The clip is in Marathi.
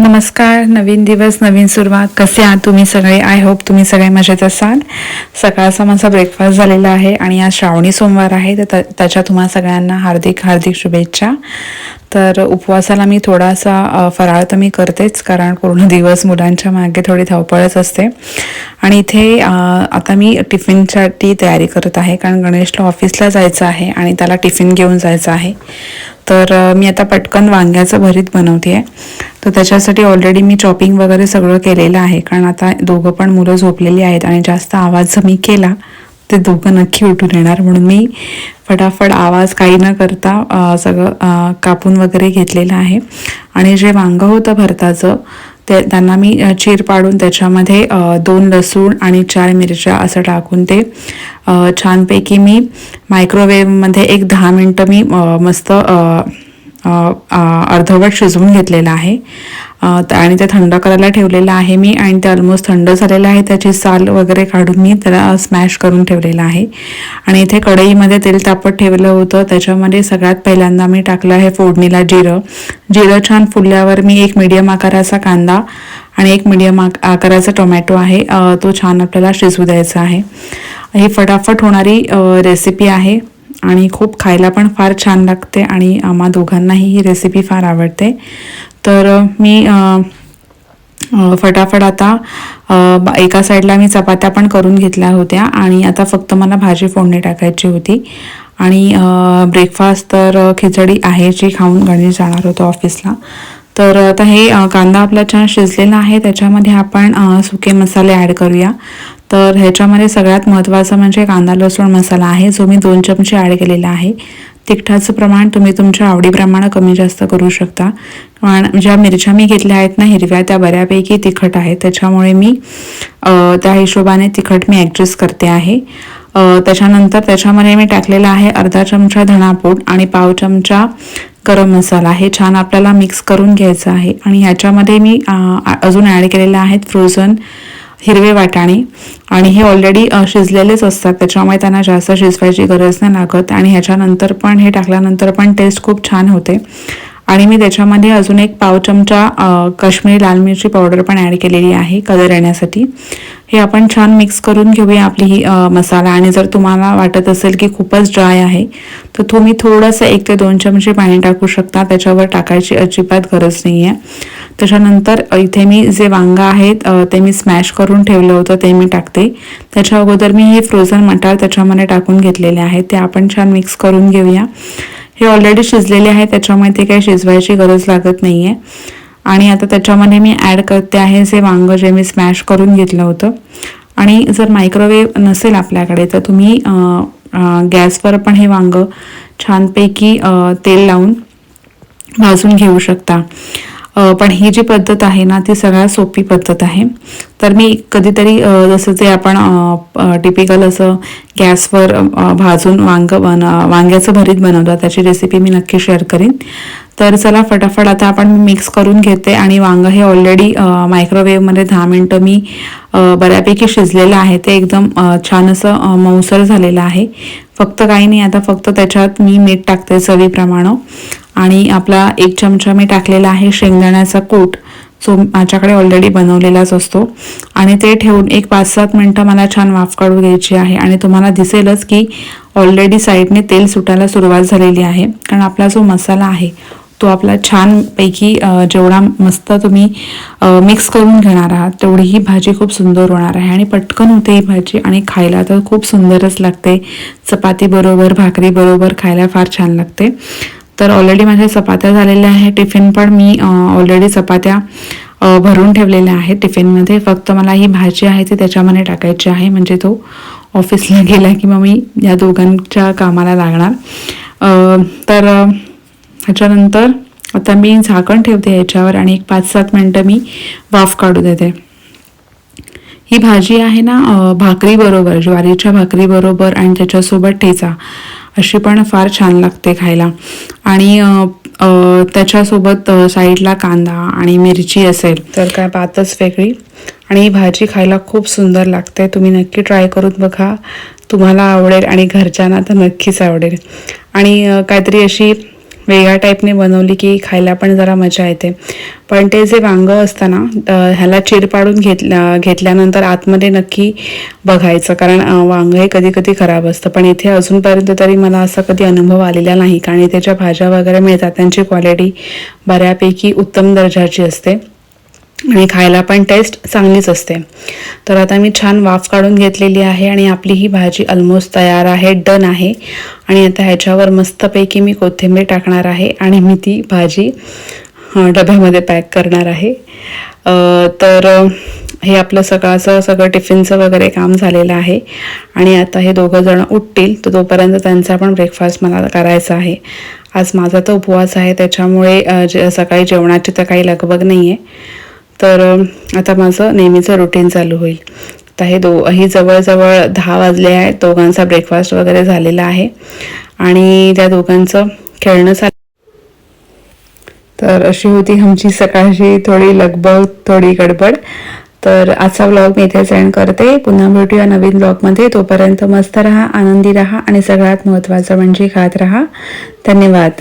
नमस्कार नवीन दिवस नवीन सुरुवात. कसे आहात तुम्ही सगळे? आय होप तुम्ही सगळे मजेत असाल. सकाळचा माझा ब्रेकफास्ट झालेला आहे आणि आज श्रावणी सोमवार आहे तर त्याच्या तुम्हा सगळ्यांना हार्दिक हार्दिक शुभेच्छा. तर उपवासाला मी थोडासा फराळ तर मी करतेच कारण पूर्ण दिवस मुलांच्या मागे थोडी धावपळच असते. आणि इथे आता मी टिफिनसाठी तयारी करत आहे कारण गणेशला ऑफिसला जायचं आहे आणि त्याला टिफिन घेऊन जायचं आहे. तर मी आता पटकन वांग्याचं भरीत बनवते आहे तर त्याच्यासाठी ऑलरेडी मी चॉपिंग वगैरे सगळं केलेलं आहे. कारण आता दोघं पण मुलं झोपलेली आहेत आणि जास्त आवाज जर मी केला ते दोघं नक्की उठून येणार. म्हणून मी फटाफट आवाज काही न करता सगळं कापून वगैरे घेतलेलं आहे. आणि जे वांगं होतं भरताचं ते त्यांना मी चीर पाडून त्याच्यामध्ये दोन लसूण आणि चार मिरच्या असं टाकून ते छानपैकी मी मायक्रोवेव्हमध्ये एक दहा मिनटं मी मस्त अर्धवट शिजवून घेतलेलं आहे. आणि ते थंड करायला ठेवलेलं आहे मी आणि ते ऑलमोस्ट थंड झालेलं आहे. त्याची साल वगैरे काढून मी त्याला स्मॅश करून ठेवलेलं आहे. आणि इथे कढईमध्ये तेल तापत ठेवलं होतं. त्याच्यामध्ये सगळ्यात पहिल्यांदा मी टाकलं आहे फोडणीला जिरं. जिरं छान फुलल्यावर मी एक मीडियम आकाराचा कांदा आणि एक मीडियम आकाराचा टोमॅटो आहे. तो छान आपल्याला शिजवू द्यायचा आहे. ही फटाफट होणारी रेसिपी आहे. आणि खूप खायला पण फार छान लागते आणि आम्हा दोघांनाही ही रेसिपी फार आवडते. तर मी फटाफट आता एका साईडला मी चपात्या पण करून घेतल्या होत्या आणि आता फक्त मला भाजी फोडणी टाकायची होती. आणि ब्रेकफास्ट तर खिचडी आहे जी खाऊन गणेश जाणार होतो ऑफिसला तर आता हे कांदा आपला छान शिजलेला आहे त्याच्यामध्ये आपण सुके मसाले ॲड करूया. तर ह्याच्यामध्ये सगळ्यात महत्त्वाचं म्हणजे कांदा लसूण मसाला आहे जो मी दोन चमचे ॲड केलेला आहे. तिखटाचं प्रमाण तुम्ही तुमच्या आवडीप्रमाणे कमी जास्त करू शकता. कारण ज्या मिरच्या मी घेतल्या आहेत ना हिरव्या त्या बऱ्यापैकी तिखट आहेत. त्याच्यामुळे मी त्या हिशोबाने तिखट मी ॲडजस्ट करते आहे. त्याच्यानंतर त्याच्यामध्ये मी टाकलेला आहे अर्धा चमचा धणापूड आणि पाव चमचा गरम मसाला. हे छान आपल्याला मिक्स करून घ्यायचं आहे. आणि ह्याच्यामध्ये मी अजून ॲड केलेलं आहेत फ्रोझन हिरवे वाटाणे आणि हे ऑलरेडी शिजलेलेच असतात. त्याच्यामुळे त्यांना जास्त शिजवायची गरज नाही लागत आणि ह्याच्यानंतर पण हे टाकल्यानंतर पण टेस्ट खूप छान होते. आणि मी त्याच्यामध्ये अजून एक पाव चमचा काश्मीरी लाल मिरची पावडर पण ॲड केलेली आहे कलर येण्यासाठी. हे आपण छान मिक्स करून घेऊया आपली ही मसाला. आणि जर तुम्हाला वाटत असेल की खूपच ड्राय आहे तर तुम्ही थोडंसं एक ते दोन चमचे पाणी टाकू शकता. त्याच्यावर टाकायची अजिबात गरज नाही आहे त्याच्यानंतर इथे मी जे वांगा आहेत ते मी स्मॅश करून ठेवलं होतं ते मी टाकते. त्याच्या अगोदर मी हे फ्रोझन मटार त्याच्यामध्ये टाकून घेतलेले आहेत. ते आपण छान मिक्स करून घेऊया. हे ऑलरेडी शिजलेले आहे त्याच्यामुळे ते काही शिजवायची गरज लागत नाही आहे आणि आता त्याच्यामध्ये मी ॲड करते आहे जे वांगं जे मी स्मॅश करून घेतलं होतं. आणि जर मायक्रोवेव्ह नसेल आपल्याकडे तर तुम्ही गॅसवर पण हे वांगं छानपैकी तेल लावून भाजून घेऊ शकता. पण ही जी पद्धत आहे ना ती सगळ्यात सोपी पद्धत आहे. तर मी कधीतरी जसं ते आपण टिपिकल असं गॅसवर भाजून वांग बन वांग्याचं भरीत बनवतो त्याची रेसिपी मी नक्की शेअर करीन. तर चला फटाफट आता आपण मिक्स करून घेते आणि वांग हे ऑलरेडी मायक्रोवेव्हमध्ये दहा मिनटं मी बऱ्यापैकी शिजलेलं आहे. ते एकदम छान असं मऊसर झालेलं आहे. फक्त काही नाही आता फक्त त्याच्यात मी मीठ टाकते चवीप्रमाणे. आणि आपला एक चमचा मी टाकलेला आहे शेंगदाण्याचा कूट जो माझ्याकडे ऑलरेडी बनवलेलाच असतो. आणि ते ठेवून एक पाच सात मिनटं मला छान वाफ काढू द्यायची आहे. आणि तुम्हाला दिसेलच की ऑलरेडी साईडने तेल सुटायला सुरुवात झालेली आहे. कारण आपला जो मसाला आहे तो आपला छानपैकी जेवढा मस्त तुम्ही मिक्स करून घेणार आहात तेवढी ही भाजी खूप सुंदर होणार आहे. आणि पटकन होते ही भाजी आणि खायला तर खूप सुंदरच लागते. चपाती बरोबर भाकरी बरोबर खायला फार छान लागते. तर ऑलरेडी माझ्या चपात्या झालेल्या आहे टिफिन पण मी ऑलरेडी चपात्या भरून ठेवलेल्या आहेत टिफिनमध्ये. फक्त मला ही भाजी आहे ती त्याच्यामध्ये टाकायची आहे. म्हणजे तो ऑफिसला गेला की मग मी या दोघांच्या कामाला लागणार. तर ह्याच्यानंतर आता मी झाकण ठेवते याच्यावर आणि एक पाच सात मिनटं मी वाफ काढू देते. ही भाजी आहे ना भाकरीबरोबर भाकरी बरोबर ज्वारीच्या भाकरी बरोबर आणि त्याच्यासोबत ठेचा. अशी पण फार छान लागते खायला. आणि त्याच्यासोबत साईडला कांदा आणि मिरची असेल तर काय बातच वेगळी. आणि ही भाजी खायला खूप सुंदर लागते. तुम्ही नक्की ट्राय करून बघा. तुम्हाला आवडेल आणि घरच्यांना तर नक्कीच आवडेल. आणि काहीतरी अशी वेगळ्या टाईपने बनवली की खायला पण जरा मजा येते. पण ते जे वांगं असतं ना ह्याला चिर पाडून घेतल्या घेतल्यानंतर आतमध्ये नक्की बघायचं. कारण वांगं हे कधी कधी खराब असतं. पण इथे अजूनपर्यंत तरी मला असा कधी अनुभव आलेला नाही. कारण इथे ज्या भाज्या वगैरे मिळतात त्यांची क्वालिटी बऱ्यापैकी उत्तम दर्जाची असते. आणि खायला पण टेस्ट चांगलीच असते. तर आता मी छान वाफ काढून घेतलेली आहे आणि आपली ही भाजी ऑलमोस्ट तयार आहे डन आहे. आणि आता ह्याच्यावर मस्तपैकी मी कोथिंबीर टाकणार आहे आणि मी ती भाजी डब्यामध्ये पॅक करणार आहे. तर हे आपलं सकाळचं सगळं टिफिनचं वगैरे काम झालेलं आहे. आणि आता हे दोघं जण उठतील तर तोपर्यंत त्यांचा पण ब्रेकफास्ट मला करायचा आहे. आज माझा तर उपवास आहे त्याच्यामुळे जे सकाळी जेवणाची तर काही लगबग नाही आहे तर आता माझं नेहमीचं रुटीन चालू होईल. तर हे दो ही जवळजवळ दहा वाजले आहे दोघांचा ब्रेकफास्ट वगैरे झालेला आहे. आणि त्या दोघांचं खेळणं चालू तर अशी होती आमची सकाळची थोडी लगबग थोडी गडबड. तर आजचा व्लॉग मी इथे सेंड करते. पुन्हा भेटूया नवीन ब्लॉगमध्ये तोपर्यंत मस्त राहा आनंदी राहा आणि सगळ्यात महत्त्वाचं म्हणजे खात राहा. धन्यवाद.